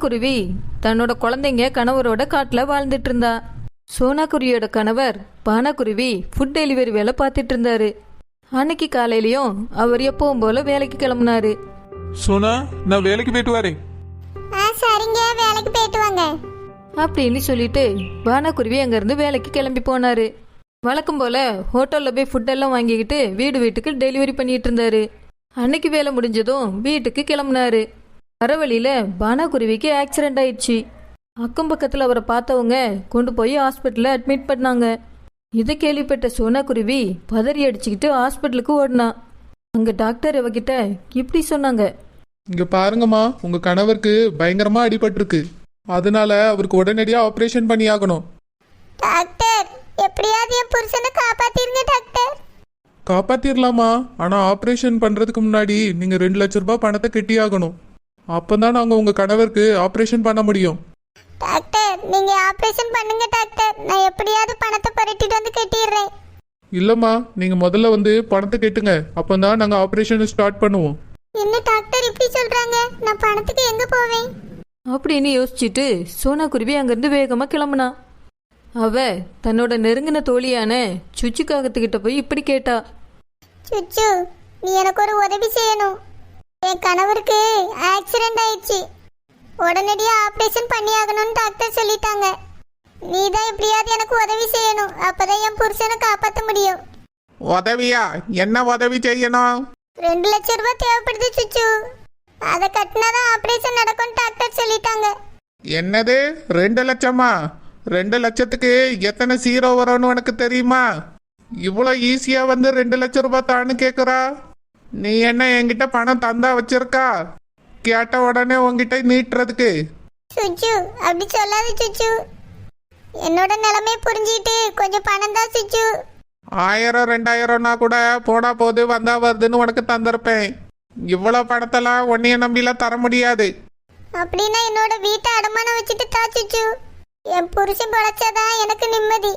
சோனாக்குருவி தன்னோட குழந்தைங்க கணவரோட காட்டில் வாழ்ந்துட்டு இருந்தா. சோனாக்குருவியோட கணவர் பானாக்குருவி ஃபுட் டெலிவரி வேலை பார்த்துட்டு இருந்தாரு. அன்னைக்கு காலையிலயும் அவர் எப்பவும் போல வேலைக்கு கிளம்புனாரு. சோனா நான் வேலைக்கு போயிட்டு வரேன். ஆ சரிங்க. வேலைக்கு போயிட்டு வாங்க. அப்படின்னு சொல்லிட்டு பானாக்குருவி அங்கேருந்து வேலைக்கு கிளம்பி போனாரு. வழக்கம் போல ஹோட்டலில் போய் ஃபுட்டெல்லாம் வாங்கிக்கிட்டு வீடு வீட்டுக்கு டெலிவரி பண்ணிட்டு இருந்தாரு. அன்னைக்கு வேலை முடிஞ்சதும் வீட்டுக்கு கிளம்புனாரு. வர வழியில பானாக்குருவிக்கு ஆக்சிடென்ட் ஆயிடுச்சு. அக்கம் பக்கத்தில் அவரை பார்த்தவங்க கொண்டு போய் ஹாஸ்பிட்டலில் அட்மிட் பண்ணாங்க. இதை கேள்விப்பட்ட சோனாக்குருவி பதறி அடிச்சுக்கிட்டு ஹாஸ்பிட்டலுக்கு ஓடினா. அங்கே டாக்டர் இவகிட்ட இப்படி சொன்னாங்க. இங்க பாருங்கம்மா உங்க கணவருக்கு பயங்கரமா அடிபட்டிருக்கு. அதனால அவருக்கு உடனடியா ஆபரேஷன் பண்ணி ஆகணும். டாக்டர் எப்படியாவது என் புருஷனை காப்பாத்திருங்க டாக்டர் காப்பாத்திரலாமா? ஆனா ஆபரேஷன் பண்றதுக்கு முன்னாடி நீங்க ரெண்டு லட்ச ரூபாய் பணத்தை கட்டி ஆகணும் அப்பதான் நாங்க உங்க கணவருக்கு ஆபரேஷன் பண்ண முடியும். டாக்டர் நீங்க ஆபரேஷன் பண்ணுங்க டாக்டர். நான் எப்படியாவது பணத்தை புரட்டிட்டு வந்து கட்டிடுறேன். இல்லம்மா நீங்க முதல்ல வந்து பணத்தை கட்டுங்க. அப்பதான் நாங்க ஆபரேஷன் ஸ்டார்ட் பண்ணுவோம். என்ன டாக்டர் இப்படி சொல்றாங்க? நான் பணத்துக்கு எங்க போவேன்? அப்படின்னு யோசிச்சுட்டு சோனாக்குருவி அங்கேருந்து வேகமாக கிளம்புனா. அவ தன்னோட நெருங்கின தோழியான சுச்சு காகத்துக்கிட்ட போய் இப்படி கேட்டா. சுச்சு நீ எனக்கு ஒரு உதவி செய்யணும். என் கணவருக்கு ஆக்சிடென்ட் ஆயிடுச்சு. உடனடியா ஆபரேஷன் பண்ணி ஆகணும்னு டாக்டர் சொல்லிட்டாங்க. நீ தான் எப்படியாவது எனக்கு உதவி செய்யணும். அப்பதான் என் புருஷனை காப்பாற்ற முடியும். உதவியா? என்ன உதவி செய்யணும்? ரெண்டு லட்சம் ரூபாய் தேவைப்படுது சுச்சு. அதை கட்டினாதான் ஆபரேஷன் நடக்கும்னு டாக்டர் சொல்லிட்டாங்க. என்னது? ரெண்டு லட்சமா? ரெண்டு லட்சத்துக்கு எத்தனை சீரோ வரும்னு உனக்கு தெரியுமா? இவ்வளோ ஈஸியா வந்து ரெண்டு லட்சம் ரூபாய் தான்னு கேக்குறா. நீ என்ன என்கிட்ட பணம் தந்தா வச்சிருக்கா? கேட்ட உடனே உன்கிட்ட நீட்டுறதுக்கு. சுச்சு அப்படி சொல்லாத சுச்சு. என்னோட நிலைமை புரிஞ்சிட்டு கொஞ்சம் பணம் தான் சுச்சு. ஆயிரம் ரெண்டாயிரம்னா கூட போனா போது வந்தா வருதுன்னு உனக்கு தந்திருப்பேன். இவ்வளோ பணத்தெல்லாம் உன்னைய நம்பிலாம் தர முடியாது. அப்படின்னா என்னோட வீட்டை அடமானம் வச்சுட்டு தா சுச்சு. என் புருஷன் படைச்சாதான் எனக்கு நிம்மதி.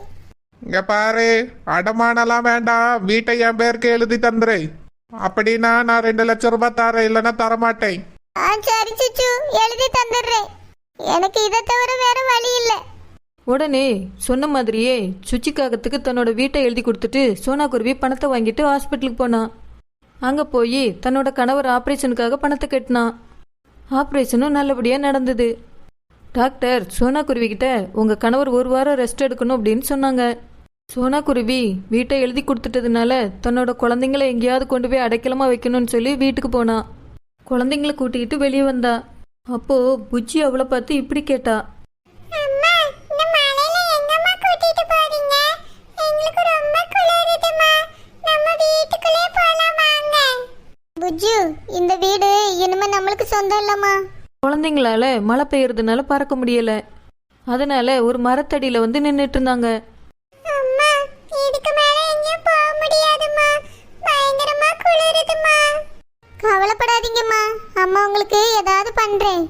இங்க பாரு அடமானலாம் வேண்டாம். வீட்டை என் பேருக்கு எழுதி தந்துரு. அப்படின்னா நான் ரெண்டு லட்சம் ரூபாய் தரேன் இல்லைன்னா தரமாட்டேன். ஆ சரி சுச்சு. எழுதி தந்துடுறேன். எனக்கு இதை தவிர வேற வழி இல்லை. உடனே சொன்ன மாதிரியே சுச்சி காகத்துக்கு தன்னோட வீட்டை எழுதி கொடுத்துட்டு சோனாக்குருவி பணத்தை வாங்கிட்டு ஹாஸ்பிட்டலுக்கு போனான். அங்கே போய் தன்னோட கணவர் ஆப்ரேஷனுக்காக பணத்தை கட்டினான். ஆப்ரேஷனும் நல்லபடியாக நடந்தது. டாக்டர் சோனாக்குருவி கிட்ட உங்கள் கணவர் ஒரு வாரம் ரெஸ்ட் எடுக்கணும் அப்படின்னு சொன்னாங்க. சோனாக்குருவி வீட்டை எழுதி கொடுத்துட்டதுனால தன்னோட குழந்தைங்கள எங்கேயாவது கொண்டு போய் அடைக்கலமா வைக்கணும்னு சொல்லி வீட்டுக்கு போனான் குழந்தைங்கள கூட்டிக்கிட்டு வெளியே வந்தா. அப்போ புச்சி அவளை பார்த்து இப்படி கேட்டா. அம்மா இந்த மலையில எங்கம்மா கூட்டிட்டு போறீங்க? எங்களுக்கு ரொம்ப குளிருதுமா நம்ம வீட்டுக்குள்ளே போலாம் வாங்க. புஜ்ஜு இந்த வீடு இனிமே நம்மளுக்கு சொந்தம் இல்லம்மா. குழந்தைங்களால மழை பெய்யறதுனால பறக்க முடியல. அதனால ஒரு மரத்தடியில வந்து நின்றுட்டு இருந்தாங்க. உங்களுக்கு ஏதாவது பண்றேன்.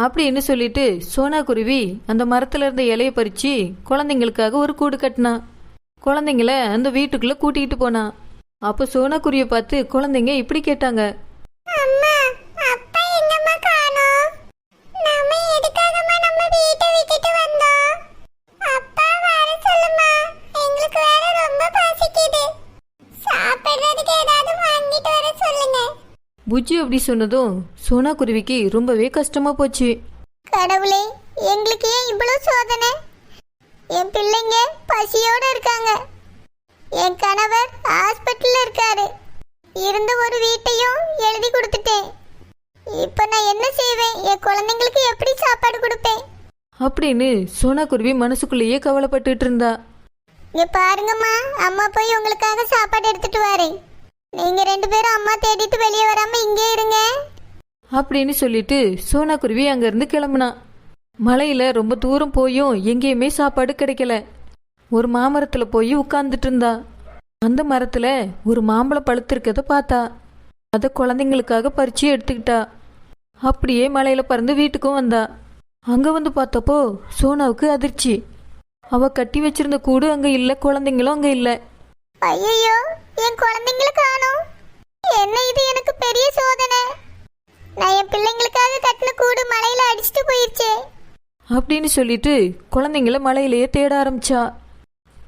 அப்படின்னு சொல்லிட்டு சோனா குருவி அந்த மரத்துல இருந்த இலையை பறிச்சு குழந்தைங்களுக்காக ஒரு கூடு கட்டினா. குழந்தைங்கள அந்த வீட்டுக்குள்ள கூட்டிகிட்டு போனா. அப்போ சோனா குருவியை பார்த்து குழந்தைங்க இப்படி கேட்டாங்க. புஜ்ஜி அப்படி சொன்னதும் சோனா குருவிக்கு ரொம்பவே கஷ்டமா போச்சு. கடவுளே எங்களுக்கு ஏன் இவ்வளவு சோதனை? என் பிள்ளைங்க பசியோட இருக்காங்க. என் கணவர் ஹாஸ்பிட்டல்ல இருக்காரு. இருந்த ஒரு வீட்டையும் எழுதி கொடுத்துட்டேன். இப்போ நான் என்ன செய்வேன்? என் குழந்தைங்களுக்கு எப்படி சாப்பாடு கொடுப்பேன்? அப்படின்னு சோனா குருவி மனசுக்குள்ளேயே கவலைப்பட்டுட்டு இருந்தா. இங்க பாருங்கம்மா அம்மா போய் உங்களுக்காக சாப்பாடு எடுத்துட்டு வரேன். நீங்க ரெண்டு பேரும் அம்மா தேடிட்டு வெளியே வராம இங்கே இருங்க. அப்படின்னு சொல்லிட்டு சோனா குருவி அங்கேருந்து கிளம்புனா. மலையில் ரொம்ப தூரம் போயும் எங்கேயுமே சாப்பாடு கிடைக்கல. ஒரு மாமரத்தில் போய் உட்கார்ந்துட்டு இருந்தா. அந்த மரத்தில் ஒரு மாம்பழம் பழுத்திருக்கத பார்த்தா. அதை குழந்தைங்களுக்காக பறிச்சு எடுத்துக்கிட்டா. அப்படியே மலையில் பறந்து வீட்டுக்கும் வந்தா. அங்கே வந்து பார்த்தப்போ சோனாவுக்கு அதிர்ச்சி. அவ கட்டி வச்சிருந்த கூடு அங்கே இல்லை குழந்தைங்களும் அங்கே இல்லை. ஐயோ என் குழந்தைங்களை காணோம். என்ன இது எனக்கு பெரிய சோதனை? நான் என் பிள்ளைங்களுக்காக கட்டின கூடு மலையில அடிச்சுட்டு போயிருச்சே. அப்படின்னு சொல்லிட்டு குழந்தைங்கள மலையிலேயே தேட ஆரம்பிச்சா.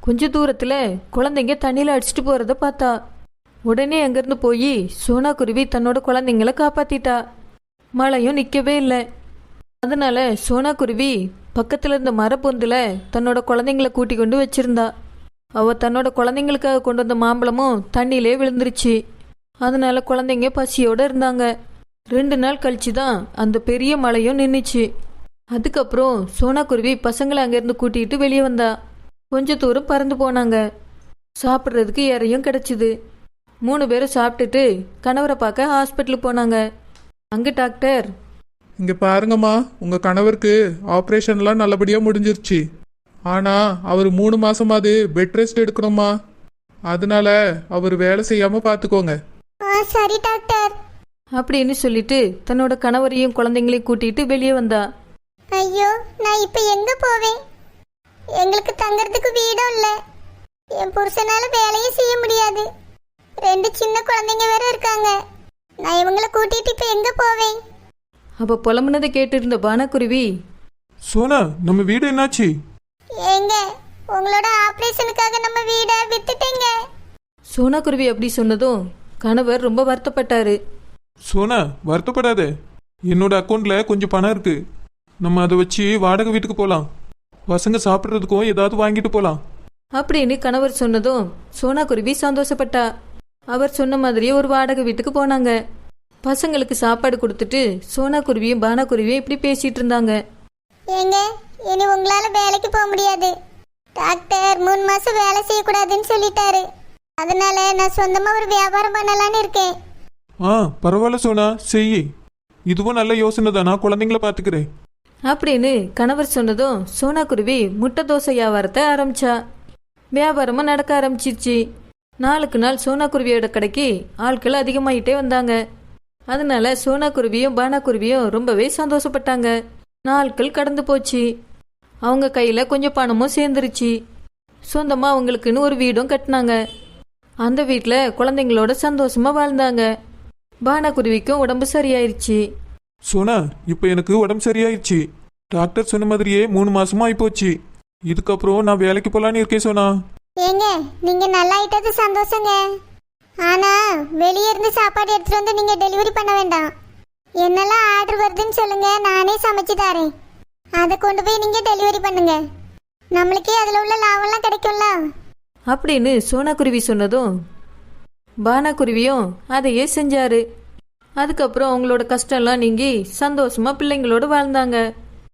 கொஞ்ச தூரத்தில் குழந்தைங்க தண்ணியில் அடிச்சிட்டு போகிறத பார்த்தா. உடனே அங்கேருந்து போய் சோனா குருவி தன்னோட குழந்தைங்கள காப்பாத்திட்டா. மழையும் நிற்கவே இல்லை. அதனால சோனா குருவி பக்கத்தில் இருந்த மரப்பொந்தில் தன்னோட குழந்தைங்கள கூட்டி கொண்டு வச்சிருந்தா. அவ தன்னோட குழந்தைங்களுக்காக கொண்டு வந்த மாம்பழமும் தண்ணியிலே விழுந்துருச்சு. அதனால குழந்தைங்க பசியோட இருந்தாங்க. ரெண்டு நாள் கழிச்சு தான் அந்த பெரிய மழையும் நின்றுச்சு அதுக்கப்புறம் சோனா குருவி பசங்களை அங்கேருந்து கூட்டிகிட்டு வெளியே வந்தா. கொஞ்ச தூரம் பறந்து போனாங்க. சாப்பிட்றதுக்கு இறையும் கிடச்சிது. மூணு பேரும் சாப்பிட்டுட்டு கணவரை பார்க்க ஹாஸ்பிட்டலுக்கு போனாங்க. அங்கே டாக்டர் இங்கே பாருங்கம்மா உங்கள் கணவருக்கு ஆப்ரேஷன்லாம் நல்லபடியாக முடிஞ்சிருச்சு. ஆனா அவர் மூணு மாசமாவது பெட் ரெஸ்ட் எடுக்கணுமா? அதனால அவர் வேலை செய்யாம பாத்துக்கோங்க. ஆ சரி டாக்டர். அப்படின்னு சொல்லிட்டு தன்னோட கணவரையும் குழந்தைங்களையும் கூட்டிகிட்டு வெளியே வந்தா. ஐயோ நான் இப்ப எங்க போவேன்? எங்களுக்கு தங்கறதுக்கு வீடும் இல்ல. என் புருஷனால வேலையும் செய்ய முடியாது. ரெண்டு சின்ன குழந்தைங்க வேற இருக்காங்க. நான் இவங்கள கூட்டிட்டு இப்ப எங்க போவேன்? அப்போ புலம்புனதை கேட்டு இருந்த பானக்குருவி சோனா நம்ம வீடு என்னாச்சு? உங்களோட ஆபரேஷனுக்காக நம்ம வீடை வித்துட்டீங்க. சோனா குருவி அப்படி சொன்னதும் கணவர் ரொம்ப வருத்தப்பட்டாரு. சோனா வருத்தப்படாத. என்னோட அக்கௌண்ட்ல கொஞ்சம் பணம் இருக்கு. நம்ம அதை வச்சு வாடகை வீட்டுக்கு போகலாம் பசங்க சாப்பிட்றதுக்கும் ஏதாவது வாங்கிட்டு போகலாம் அப்படின்னு கணவர் சொன்னதும் சோனா குருவி சந்தோஷப்பட்டா. அவர் சொன்ன மாதிரியே ஒரு வாடகை வீட்டுக்கு போனாங்க. பசங்களுக்கு சாப்பாடு கொடுத்துட்டு சோனா குருவியும் பானா குருவியும் இப்படி பேசிட்டு இருந்தாங்க. ஏங்க இனி உங்களால வேலைக்கு போக முடியாது. டாக்டர் மூணு மாசம் வேலை செய்யக்கூடாதுன்னு சொல்லிட்டாரு. அதனால நான் சொந்தமா ஒரு வியாபாரம் பண்ணலான்னு இருக்கேன். ஆ பரவாயில்ல சோனா செய் இதுவும் நல்ல யோசனை தான் நான் குழந்தைங்கள பார்த்துக்கிறேன் அப்படின்னு கணவர் சொன்னதும் சோனா குருவி முட்டை தோசை வியாபாரத்தை ஆரம்பிச்சா. வியாபாரமும் நடக்க ஆரம்பிச்சிருச்சு. நாளுக்கு நாள் சோனா குருவியோட கடைக்கு ஆட்கள் அதிகமாயிட்டே வந்தாங்க. அதனால சோனா குருவியும் பானா குருவியும் ரொம்பவே சந்தோஷப்பட்டாங்க. நாட்கள் கடந்து போச்சு. அவங்க கையில் கொஞ்சம் பணமும் சேர்ந்துருச்சு. சொந்தமாக அவங்களுக்குன்னு ஒரு வீடும் கட்டினாங்க. அந்த வீட்டில் குழந்தைங்களோட சந்தோஷமாக வாழ்ந்தாங்க. பானா குருவிக்கும் உடம்பு சரியாயிருச்சு. சோனா இப்போ எனக்கு உடம்பு சரியாயிடுச்சு டாக்டர் சொன்ன மாதிரியே மூணு மாசமா ஆயிப்போச்சு. இதுக்கப்புறம் நான் வேலைக்கு போலான்னு இருக்கேன் சோனா. ஏங்க நீங்க நல்லா ஆயிட்டது சந்தோஷங்க. ஆனா வெளியே இருந்து சாப்பாடு எடுத்துட்டு வந்து நீங்க டெலிவரி பண்ண வேண்டாம். என்னெல்லாம் ஆர்டர் வருதுன்னு சொல்லுங்க நானே சமைச்சு தரேன். அதை கொண்டு போய் நீங்க டெலிவரி பண்ணுங்க. நம்மளுக்கே அதுல உள்ள லாபம்லாம் கிடைக்கும்ல. அப்படின்னு சோனாக்குருவி சொன்னதும் பானாக்குருவியும் அதையே செஞ்சாரு. அதுக்கப்புறம் அவங்களோட கஷ்டம்லாம் நீங்கி சந்தோஷமா பிள்ளைங்களோட வாழ்ந்தாங்க.